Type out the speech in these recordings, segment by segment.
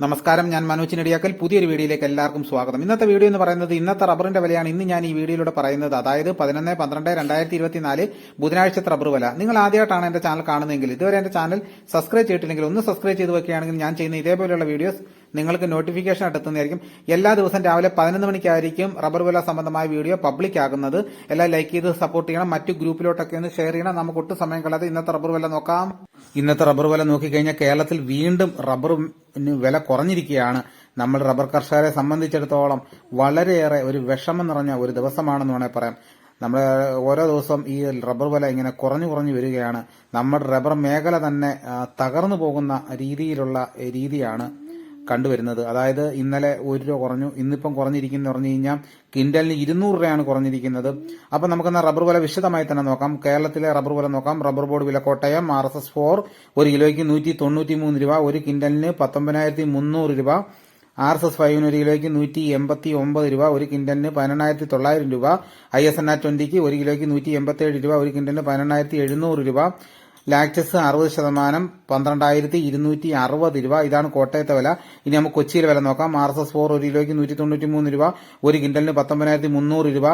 നമസ്കാരം ഞാൻ മനോജ് നെടിയാക്കൽ പുതിയൊരു വീഡിയോയിലേക്ക് എല്ലാവർക്കും സ്വാഗതം. ഇന്നത്തെ വീഡിയോ എന്ന് പറയുന്നത് ഇന്നത്തെ റബ്ബറിന്റെ വിലയാണ്. ഇന്ന് ഞാൻ ഈ വീഡിയോയിലൂടെ പറയുന്നത് അതായത് പതിനൊന്ന് പന്ത്രണ്ട് രണ്ടായിരത്തി ഇരുപത്തിനാല് ബുധനാഴ്ചത്തെ റബ്ബർ വില. നിങ്ങൾ ആദ്യമായിട്ടാണ് എന്റെ ചാനൽ കാണുന്നതെങ്കിൽ ഇതുവരെ എന്റെ ചാനൽ സബ്സ്ക്രൈബ് ചെയ്തിട്ടില്ലെങ്കിൽ ഒന്ന് സബ്സ്ക്രൈബ് ചെയ്ത് വെക്കുകയാണെങ്കിൽ ഞാൻ ചെയ്യുന്ന ഇതേപോലെയുള്ള വീഡിയോസ് നിങ്ങൾക്ക് നോട്ടിഫിക്കേഷൻ എത്തുന്നതായിരിക്കും. എല്ലാ ദിവസവും രാവിലെ പതിനൊന്ന് മണിക്കായിരിക്കും റബ്ബർ വില സംബന്ധമായ വീഡിയോ പബ്ലിക് ആകുന്നത്. എല്ലാം ലൈക്ക് ചെയ്ത് സപ്പോർട്ട് ചെയ്യണം. മറ്റു ഗ്രൂപ്പിലോട്ടൊക്കെ ഒന്ന് ഷെയർ ചെയ്യണം. നമുക്ക് ഒട്ടും സമയം കളയാതെ ഇന്നത്തെ റബ്ബർ വില നോക്കാം. ഇന്നത്തെ റബ്ബർ വില നോക്കിക്കഴിഞ്ഞാൽ കേരളത്തിൽ വീണ്ടും റബ്ബറിന് വില കുറഞ്ഞിരിക്കുകയാണ്. നമ്മൾ റബ്ബർ കർഷകരെ സംബന്ധിച്ചിടത്തോളം വളരെയേറെ ഒരു വിഷമം നിറഞ്ഞ ഒരു ദിവസമാണെന്ന് വേണേൽ പറയാം. നമ്മൾ ഓരോ ദിവസം ഈ റബ്ബർ വില ഇങ്ങനെ കുറഞ്ഞു കുറഞ്ഞു വരികയാണ്. നമ്മുടെ റബ്ബർ മേഖല തന്നെ തകർന്നു പോകുന്ന രീതിയിലുള്ള രീതിയാണ് കണ്ടുവരുന്നത്. അതായത് ഇന്നലെ ഒരു രൂപ കുറഞ്ഞു ഇന്നിപ്പം കുറഞ്ഞിരിക്കുന്നു പറഞ്ഞു കഴിഞ്ഞാൽ കിൻഡലിന് ഇരുന്നൂറ് രൂപയാണ് കുറഞ്ഞിരിക്കുന്നത്. അപ്പം നമുക്കെന്നാ റബ്ബർ വില വിശദമായി തന്നെ നോക്കാം. കേരളത്തിലെ റബ്ബർ വില നോക്കാം. റബ്ബർ ബോർഡ് വില Kottayam R S S four ഒരു കിലോയ്ക്ക് നൂറ്റി തൊണ്ണൂറ്റി മൂന്ന് രൂപ ഒരു കിൻഡലിന് പത്തൊമ്പതിനായിരത്തി മുന്നൂറ് രൂപ ആർ എസ് എസ് ഫൈവിന് ഒരു കിലോയ്ക്ക് നൂറ്റി എൺപത്തി ഒമ്പത് രൂപ ഒരു കിൻഡലിന് പതിനെണ്ണായിരത്തി തൊള്ളായിരം രൂപ ഐ എസ് എൻ ആർ ട്വന്റിക്ക് ഒരു കിലോയ്ക്ക് നൂറ്റി എൺപത്തി ഏഴ് രൂപ ഒരു കിൻഡലിന് പതിനെണ്ണായിരത്തി എഴുന്നൂറ് രൂപ ലാക്ടസ് അറുപത് ശതമാനം പന്ത്രണ്ടായിരത്തി ഇരുന്നൂറ്റി അറുപത് രൂപ. ഇതാണ് കോട്ടയത്തെ വില. ഇനി നമുക്ക് കൊച്ചിയിലെ വില നോക്കാം. ആർ എസ് എസ് ഫോർ ഒരു കിലോയ്ക്ക് നൂറ്റി തൊണ്ണൂറ്റി മൂന്ന് രൂപ. ഒരു കിൻഡലിന് പത്തൊമ്പതിനായിരത്തി മുന്നൂറ് രൂപ.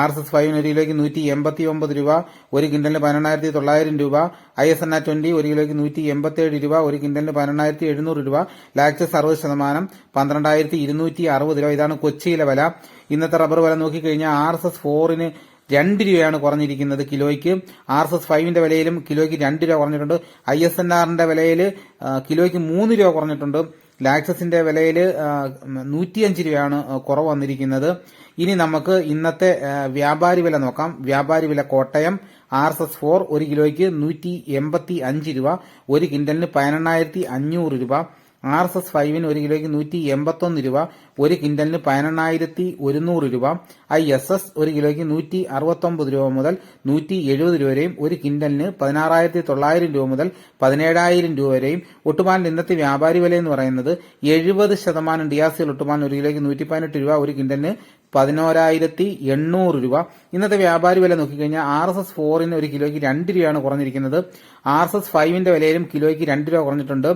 ആർ എസ് എസ് ഫൈവിന് ഒരു കിലോയ്ക്ക് നൂറ്റി എൺപത്തി ഒമ്പത് രൂപ. ഒരു കിൻഡലിന് പതിനെണ്ണായിരത്തി തൊള്ളായിരം രൂപ. I S N R twenty ഒരു കിലോയ്ക്ക് നൂറ്റി എൺപത്തി ഏഴ് രൂപ. ഒരു കിൻഡലിന് പതിനെണ്ണായിരത്തി എഴുന്നൂറ് രൂപ. ലാക്ടസ് അറുപത് ശതമാനം പന്ത്രണ്ടായിരത്തി ഇരുന്നൂറ്റി അറുപത് രൂപ. ഇതാണ് കൊച്ചിയിലെ വില. ഇന്നത്തെ റബ്ബർ വില നോക്കിക്കഴിഞ്ഞാൽ ആർ എസ് എസ് ഫോറിന് രണ്ട് രൂപയാണ് കുറഞ്ഞിരിക്കുന്നത് കിലോയ്ക്ക്. ആർ എസ് എസ് ഫൈവിന്റെ വിലയിലും കിലോയ്ക്ക് രണ്ട് രൂപ കുറഞ്ഞിട്ടുണ്ട്. ഐ എസ് എൻ ആറിന്റെ വിലയിൽ കിലോയ്ക്ക് മൂന്ന് രൂപ കുറഞ്ഞിട്ടുണ്ട്. ലാക്സസിന്റെ വിലയിൽ നൂറ്റിയഞ്ച് രൂപയാണ് കുറവ് വന്നിരിക്കുന്നത്. ഇനി നമുക്ക് ഇന്നത്തെ വ്യാപാരി വില നോക്കാം. വ്യാപാരി വില Kottayam R S S four ഒരു കിലോയ്ക്ക് നൂറ്റി എൺപത്തി അഞ്ച് രൂപ. ഒരു കിൻഡലിന് പതിനെണ്ണായിരത്തി അഞ്ഞൂറ് രൂപ. ആർ എസ് എസ് ഫൈവിന് ഒരു കിലോയ്ക്ക് നൂറ്റി എൺപത്തൊന്ന് രൂപ ഒരു കിൻഡലിന് പതിനെണ്ണായിരത്തി ഒരുന്നൂറ് രൂപ. ഐ എസ് എസ് ഒരു കിലോയ്ക്ക് നൂറ്റി അറുപത്തൊമ്പത് രൂപ മുതൽ നൂറ്റി എഴുപത് രൂപ വരെയും ഒരു കിൻഡലിന് പതിനാറായിരത്തി തൊള്ളായിരം രൂപ മുതൽ പതിനേഴായിരം രൂപ വരെയും. ഒട്ടുപാലിന്റെ ഇന്നത്തെ വ്യാപാരി വില എന്ന് പറയുന്നത് എഴുപത് ശതമാനം ഡിയാസിൽ ഒട്ടുപാലിന് ഒരു കിലോയ്ക്ക് നൂറ്റി പതിനെട്ട് രൂപ ഒരു കിൻഡലിന് പതിനോരായിരത്തി എണ്ണൂറ് രൂപ. ഇന്നത്തെ വ്യാപാരി വില നോക്കിക്കഴിഞ്ഞാൽ ആർ എസ് എസ് ഫോറിന് ഒരു കിലോയ്ക്ക് രണ്ട് രൂപയാണ് കുറഞ്ഞിരിക്കുന്നത്. ആർ എസ് എസ് ഫൈവിന്റെ വിലയിലും കിലോയ്ക്ക് രണ്ട് രൂപ കുറഞ്ഞിട്ടുണ്ട്.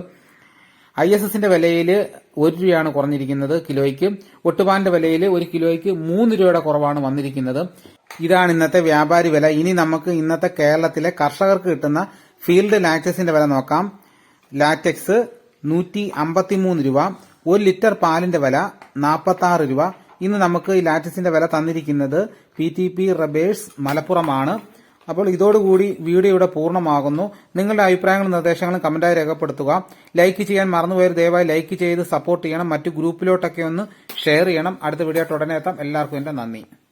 ഐ എസ് എസിന്റെ വിലയിൽ ഒരു രൂപയാണ് കുറഞ്ഞിരിക്കുന്നത് കിലോയ്ക്ക്. ഒട്ടുപാലിന്റെ വിലയിൽ ഒരു കിലോയ്ക്ക് മൂന്ന് രൂപയുടെ കുറവാണ് വന്നിരിക്കുന്നത്. ഇതാണ് ഇന്നത്തെ വ്യാപാരി വില. ഇനി നമുക്ക് ഇന്നത്തെ കേരളത്തിലെ കർഷകർക്ക് കിട്ടുന്ന ഫീൽഡ് ലാറ്റക്സിന്റെ വില നോക്കാം. ലാറ്റക്സ് നൂറ്റി അമ്പത്തിമൂന്ന് രൂപ. ഒരു ലിറ്റർ പാലിന്റെ വില നാൽപ്പത്തി രൂപ. ഇന്ന് നമുക്ക് ഈ ലാറ്റക്സിന്റെ വില തന്നിരിക്കുന്നത് പി ടി പി റബേഴ്സ് മലപ്പുറമാണ്. അപ്പോൾ ഇതോടുകൂടി വീഡിയോ ഇവിടെ പൂർണമാകുന്നു. നിങ്ങളുടെ അഭിപ്രായങ്ങളും നിർദ്ദേശങ്ങളും കമന്റായി രേഖപ്പെടുത്തുക. ലൈക്ക് ചെയ്യാൻ മറന്നുപോയത് ദയവായി ലൈക്ക് ചെയ്ത് സപ്പോർട്ട് ചെയ്യണം. മറ്റു ഗ്രൂപ്പിലോട്ടൊക്കെ ഒന്ന് ഷെയർ ചെയ്യണം. അടുത്ത വീഡിയോ ഉടനെ എത്താം. എല്ലാവർക്കും എന്റെ നന്ദി.